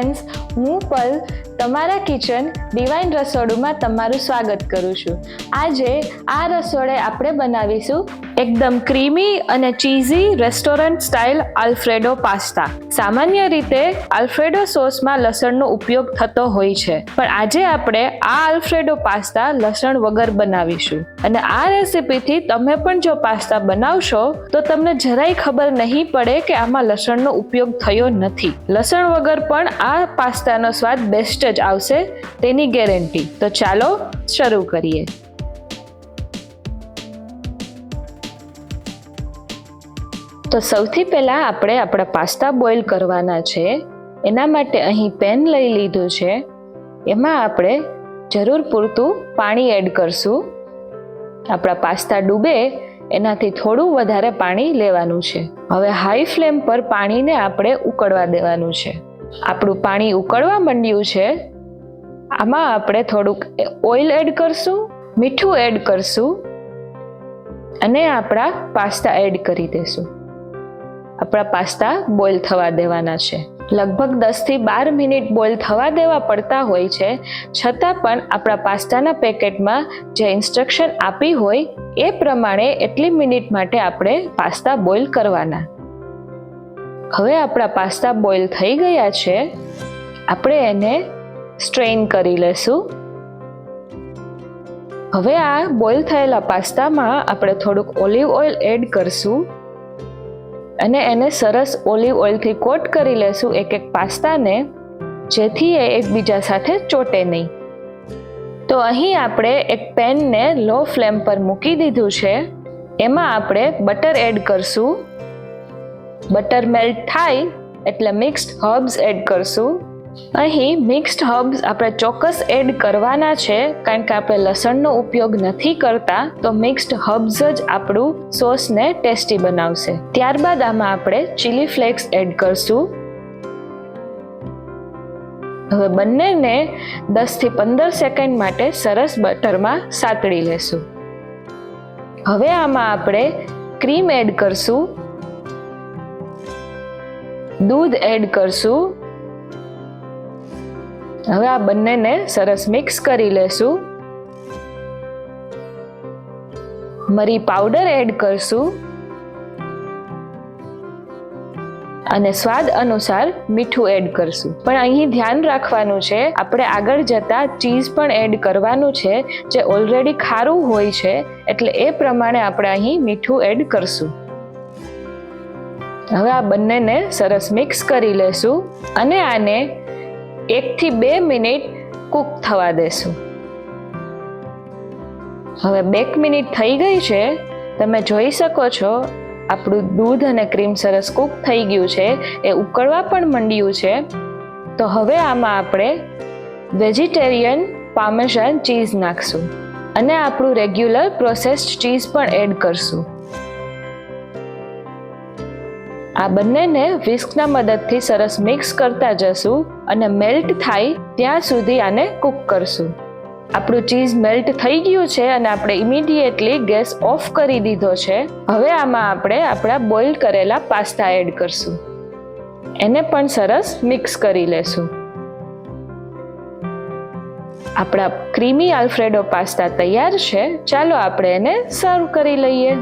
Friends હું પલ તમારા kitchen divine રસોડુમાં તમારું સ્વાગત કરું છું. આજે આ રસોડે આપણે બનાવીશું એકદમ ક્રીમી અને cheesy restaurant style alfredo pasta સામાન્ય રીતે આલ્ફ્રેડો સોસમાં લસણનો ઉપયોગ થતો હોય છે. પણ આજે આપણે આ આલ્ફ્રેડો પાસ્તા લસણ વગર બનાવીશું. અને આ રેસીપીથી તમે પણ જો પાસ્તા બનાવશો, તો તમને જરાય ખબર નહીં પડે કે આમાં લસણનો ઉપયોગ થયો નથી. લસણ વગર પણ આ પાસ્તાનો સ્વાદ બેસ્ટ જ આવશે, તેની ગેરંટી તો ચાલો શરૂ કરીએ. તો સૌથી પહેલાં આપણે આપણા પાસ્તા બોઇલ કરવાના છે. એના માટે અહીં પેન લઈ લીધું છે. એમાં આપણે જરૂર પૂરતું પાણી એડ કરશું. આપણા પાસ્તા ડૂબે, એનાથી થોડું વધારે પાણી લેવાનું છે. હવે હાઈ ફ્લેમ પર પાણીને આપણે ઉકળવા દેવાનું છે. આપણું પાણી ઉકળવા માંડ્યું છે. આમાં આપણે થોડુંક ઓઇલ એડ કરશું, મીઠું એડ કરશું અને આપણા પાસ્તા એડ કરી દેશું. આપણા પાસ્તા બોઇલ થવા દેવાના છે. લગભગ દસથી બાર મિનિટ બોઇલ થવા દેવા પડતા હોય છે, છતાં પણ આપણા પાસ્તાના પેકેટમાં જે ઇન્સ્ટ્રક્શન આપી હોય, એ પ્રમાણે એટલી મિનિટ માટે આપણે પાસ્તા બોઇલ કરવાના. હવે આપણા પાસ્તા બોઇલ થઈ ગયા છે. આપણે એને સ્ટ્રેઇન કરી લેશું. હવે આ બોઇલ થયેલા પાસ્તામાં આપણે થોડુંક ઓલિવ ઓઇલ એડ કરશું. અને એને સરસ ઓલિવ ઓઇલથી કોટ કરી લેશું એક એક પાસ્તાને, જેથી એ એકબીજા સાથે ચોટે નહીં. તો અહીં આપણે એક પેનને લો ફ્લેમ પર મૂકી દીધું છે. એમાં આપણે બટર એડ કરશું. બટર મેલ્ટ થાય એટલે મિક્સ્ડ હર્બ્સ એડ કરશું. અહીં મિક્સ્ડ હર્બ્સ આપણે ચોક્કસ એડ કરવાના છે, કારણ કે આપણે લસણનો ઉપયોગ નથી કરતા, તો મિક્સ્ડ હર્બ્સ જ આપણું સોસને ટેસ્ટી બનાવશે. ત્યારબાદ આમાં આપણે ચીલી ફ્લેક્સ એડ કરશું. હવે બંનેને દસથી પંદર સેકન્ડ માટે સરસ બટરમાં સાતળી લેશું. હવે આમાં આપણે ક્રીમ એડ કરશું. દૂધ એડ કરશું. હવે આ બંનેને સરસ મિક્સ કરી લેશું. મરી પાવડર એડ કરશું. અને સ્વાદ અનુસાર મીઠું એડ કરશું. પણ અહીં ધ્યાન રાખવાનું છે, આપણે આગળ જતા ચીઝ પણ એડ કરવાનું છે, જે ઓલરેડી ખારું હોય છે, એટલે એ પ્રમાણે આપણે અહીં મીઠું એડ કરશું. હવે આ બંનેને સરસ મિક્સ કરી લેશું. અને આને એકથી બે મિનિટ કૂક થવા દેશું. હવે બેક મિનિટ થઈ ગઈ છે. તમે જોઈ શકો છો, આપણું દૂધ અને ક્રીમ સરસ કૂક થઈ ગયું છે. એ ઉકળવા પણ મંડ્યું છે. તો હવે આમાં આપણે વેજીટેરિયન પામેશાન ચીઝ નાખશું. અને આપણું રેગ્યુલર પ્રોસેસ્ડ ચીઝ પણ એડ કરશું. આ બંનેને વિસ્કના મદદથી સરસ મિક્સ કરતા જશું અને મેલ્ટ થાય ત્યાં સુધી આને કૂક કરશું. આપણું ચીઝ મેલ્ટ થઈ ગયું છે અને આપણે ઇમિડિયેટલી ગેસ ઓફ કરી દીધો છે. હવે આમાં આપણે આપણા બોઇલ કરેલા પાસ્તા એડ કરશું. એને પણ સરસ મિક્સ કરી લેશું. આપણા ક્રીમી આલ્ફ્રેડો પાસ્તા તૈયાર છે. ચાલો આપણે એને સર્વ કરી લઈએ.